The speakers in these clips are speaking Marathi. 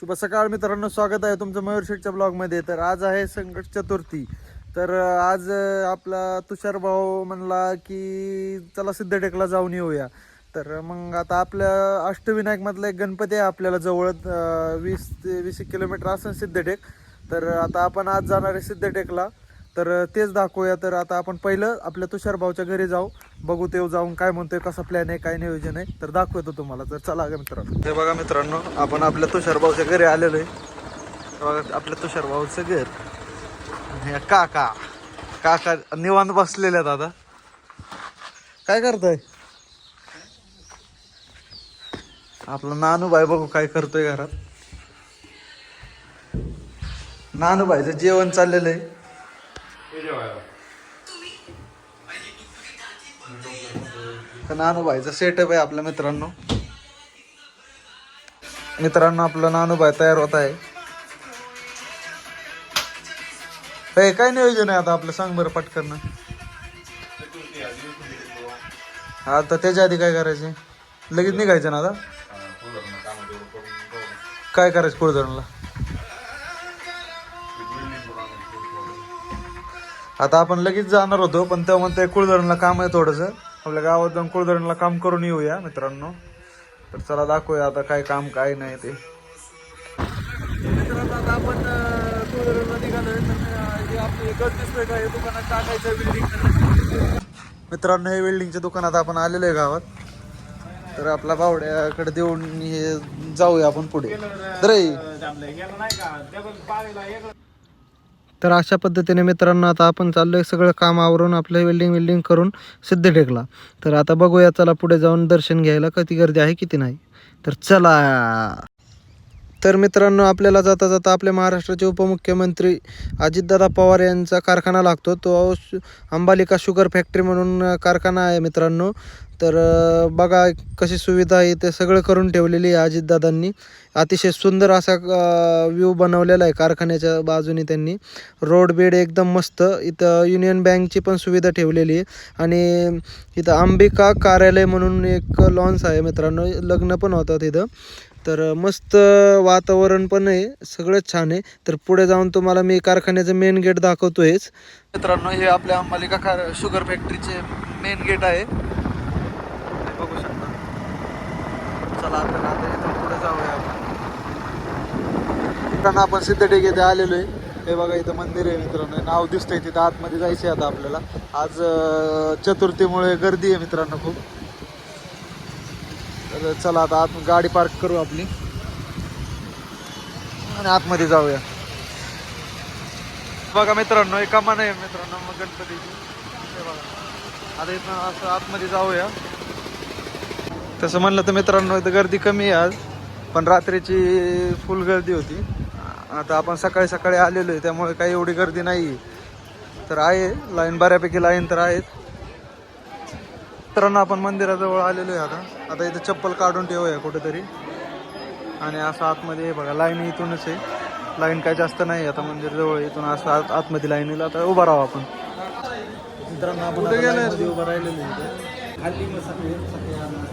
शुभ सकाळ मित्रांनो स्वागत आहे तुमचं मयूर शेठच्या ब्लॉगमध्ये. तर आज आहे संकट चतुर्थी. तर आज आपला तुषार भाऊ म्हणला की चला सिद्धटेकला जाऊन येऊया. तर मग आता आपल्या अष्टविनायकमधला एक गणपती आहे आपल्याला जवळ वीस ते वीस एक किलोमीटर असं सिद्धटेक. तर आता आपण आज जाणार आहे सिद्धटेकला. तर तेच दाखवूया. तर आता आपण पहिलं आपल्या तुषार भाऊच्या घरी जाऊ. बघू ते जाऊन काय म्हणतोय कसा प्लॅन आहे काय नियोजन आहे. तर दाखवतो तुम्हाला. तर चला का मित्रांनो. हे बघा मित्रांनो आपण आपल्या तुषार भाऊच्या घरी आलेलो आहे. बघा आपल्या तुषार भाऊचं घर. हे काका. काका निवांत बसलेले आहेत आता. काय करतोय? आपला नानूबाई बघू काय करतोय घरात. नानूबाईचं जेवण चाललेलं आहे. नानूबाईचा सेटअप आहे आपल्या मित्रांनो. मित्रांनो आपला नानूबाई तयार होत आहे. हे काय नियोजन आहे आता आपलं? सांग बरं पटकन. हा तर त्याच्या आधी काय करायचे? लगेच निघायचं ना आता? काय करायचं कुळधरणला? आता आपण लगेच जाणार होतो पण तेव्हा म्हणते कुळधरणला काम आहे थोडंसं. आपल्या गावात जाऊन कुळधरणला काम करून येऊया मित्रांनो. तर चला दाखवूया आता काय काम काय नाही ते. मित्रांनो आता आपण कुळधरणला निघालोय. तर आपली दिसतोय का? हे दुकानात टाकायचं बिल्डिंग मित्रांनो हे बिल्डिंगच्या दुकानात आपण आलेलो आहे गावात. तर आपला बावड्याकडे देऊन हे जाऊया आपण पुढे. तर तर अशा पद्धतीने मित्रांनो आता आपण चाललोय सगळं काम आवरून आपलं वेल्डिंग वेल्डिंग करून सिद्ध टेकला तर आता बघूया चला पुढे जाऊन दर्शन घ्यायला किती गर्दी आहे किती नाही. तर चला! तर मित्रांनो आपल्याला जाता जाता आपल्या महाराष्ट्राचे उपमुख्यमंत्री अजितदादा पवार यांचा कारखाना लागतो. तो शु- अंबालिका शुगर फॅक्टरी म्हणून कारखाना आहे मित्रांनो. तर बघा कशी सुविधा आहे ते सगळं करून ठेवलेली आहे अजितदादांनी. अतिशय सुंदर असा व्ह्यू बनवलेला आहे कारखान्याच्या बाजूने त्यांनी. रोड बेड एकदम मस्त. इथं युनियन बँकची पण सुविधा ठेवलेली आहे. आणि इथं अंबिका कार्यालय म्हणून एक लॉन्स आहे मित्रांनो. लग्न पण होतं तिथं तर मस्त वातावरण पण आहे सगळंच छान आहे. तर पुढे जाऊन तुम्हाला मी कारखान्याचं मेन गेट दाखवतोयच. मित्रांनो हे आपल्या मालिका कार शुगर फॅक्टरीचे मेन गेट आहे. बघू शकता. चला आपल्याला आता इथून पुढे जाऊया आपण. मित्रांनो आपण सिद्धटेक येथे आलेलो आहे. हे बघा इथं मंदिर आहे मित्रांनो. नाव दिसतंय तिथं. आतमध्ये जायचं आहे आता आपल्याला. आज चतुर्थीमुळे गर्दी आहे मित्रांनो खूप. तर चला आता आत गाडी पार्क करू आपली. आणि आतमध्ये जाऊया. बघा मित्रांनो एक मन आहे मित्रांनो मग गणपतीची. बघा. आता इथं असं आतमध्ये जाऊया. तसं म्हणलं तर मित्रांनो इथं गर्दी कमी आहे आज पण रात्रीची फुल गर्दी होती. आता आपण सकाळी सकाळी आलेलो आहे त्यामुळे काही एवढी गर्दी नाही आहे तर आहे लाईन बऱ्यापैकी लाईन तर आहेत. मित्रांनो आपण मंदिराजवळ आलेलो आहे आता. आता इथं चप्पल काढून ठेवूया कुठेतरी. आणि असं आतमध्ये बघा लाईन इथूनच आहे. लाईन काय जास्त नाही आता मंदिराजवळ इथून असं आत आतमध्ये लाईनीला आता उभा राहू आपण. मित्रांनो आपण आता उभं राहिलेलो आहे.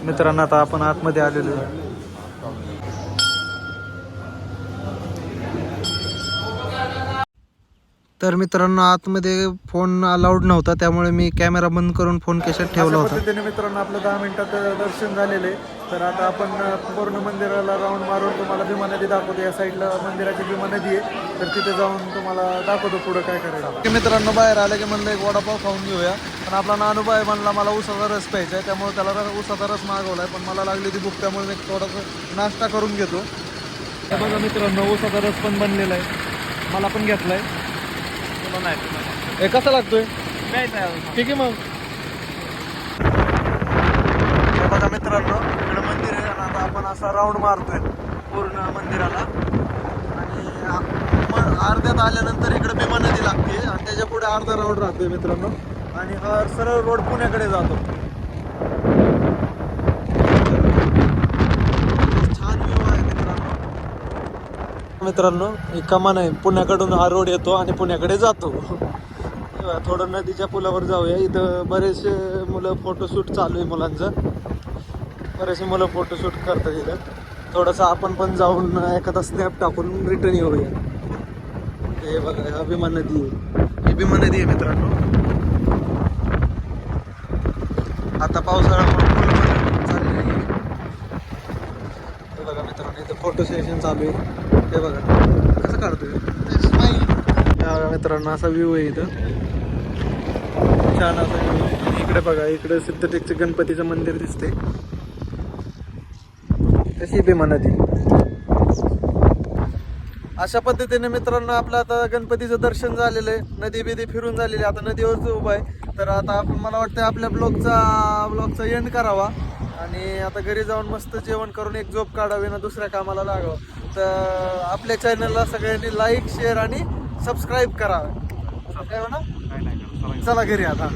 मित्रांनो आता आपण आतमध्ये आलेलो आहे. तर मित्रांनो आतमध्ये फोन अलाउड नव्हता त्यामुळे मी कॅमेरा बंद करून फोन केशात ठेवला होता. पद्धतीने मित्रांनो आपलं दहा मिनिटात दर्शन झालेलं आहे. तर आता आपण पूर्ण मंदिराला राऊंड मारून तुम्हाला भीमा नदी दाखवतो. या साईडला मंदिराची भीमा नदी आहे. तर तिथे जाऊन तुम्हाला दाखवतो पुढं काय करायचं. मित्रांनो बाहेर आलं की म्हणलं एक वडापाव खाऊन घेऊया. पण आपला नानुबाई म्हणला मला उसाचा रस प्यायचा आहे त्यामुळे त्याला उसाचा रस मागवलाय. पण मला लागली ती भूक त्यामुळे मी थोडासा नाश्ता करून घेतो. बघा मित्रांनो उसाचा रस पण बनलेला आहे. मला पण घेतलाय हे कसा लागतोय? ठीक आहे मग. हे बघा मित्रांनो इकडे मंदिर आहे आणि आता आपण असा राऊंड मारतोय पूर्ण मंदिराला. आणि आ- म- अर्ध्यात आल्यानंतर इकडे भीमा नदी लागते आणि त्याच्या पुढे अर्धा राऊंड राहतोय मित्रांनो. आणि हा सरळ रोड पुण्याकडे जातो छान व्ह्यू आहे मित्रांनो मित्रांनो एक कमान आहे पुण्याकडून हा रोड येतो आणि पुण्याकडे जातो. थोडं नदीच्या पुलावर जाऊया. इथं बरेचसे मुलं फोटोशूट चालू आहे मुलांचं. बरेचसे मुलं फोटोशूट करतात इथं. थोडंसं आपण पण जाऊन एखादा स्नॅप टाकून रिटर्न येऊया. हे बघा अभिमान भीमा नदी आहे. ही भीमा नदी आहे मित्रांनो. आता पावसाळा म्हणून full मध्ये चाललेली आहे. हे बघा मित्रांनो इथं फोटो सेशन चालू आहे. ते बघा. कसं काढतोय? हे मित्रांनो असा व्ह्यू आहे इथं. छान असा व्ह्यू इकडे बघा इकडे सिद्धटेकचं गणपतीचं मंदिर दिसते कशी भीमा नदी अशा पद्धतीने मित्रांनो आपलं आता गणपतीचं दर्शन झालेलं आहे. नदी बिदी फिरून झालेली आहे. आता नदीवरच उभा आहे. तर आता आपण मला वाटतं आपल्या ब्लॉगचा ब्लॉगचा एंड करावा. आणि आता घरी जाऊन मस्त जेवण करून एक झोप काढावी ना दुसऱ्या कामाला लागावं. तर आपल्या चॅनलला सगळ्यांनी लाईक शेअर आणि सबस्क्राईब करा. काय म्हणा? चला घरी आता.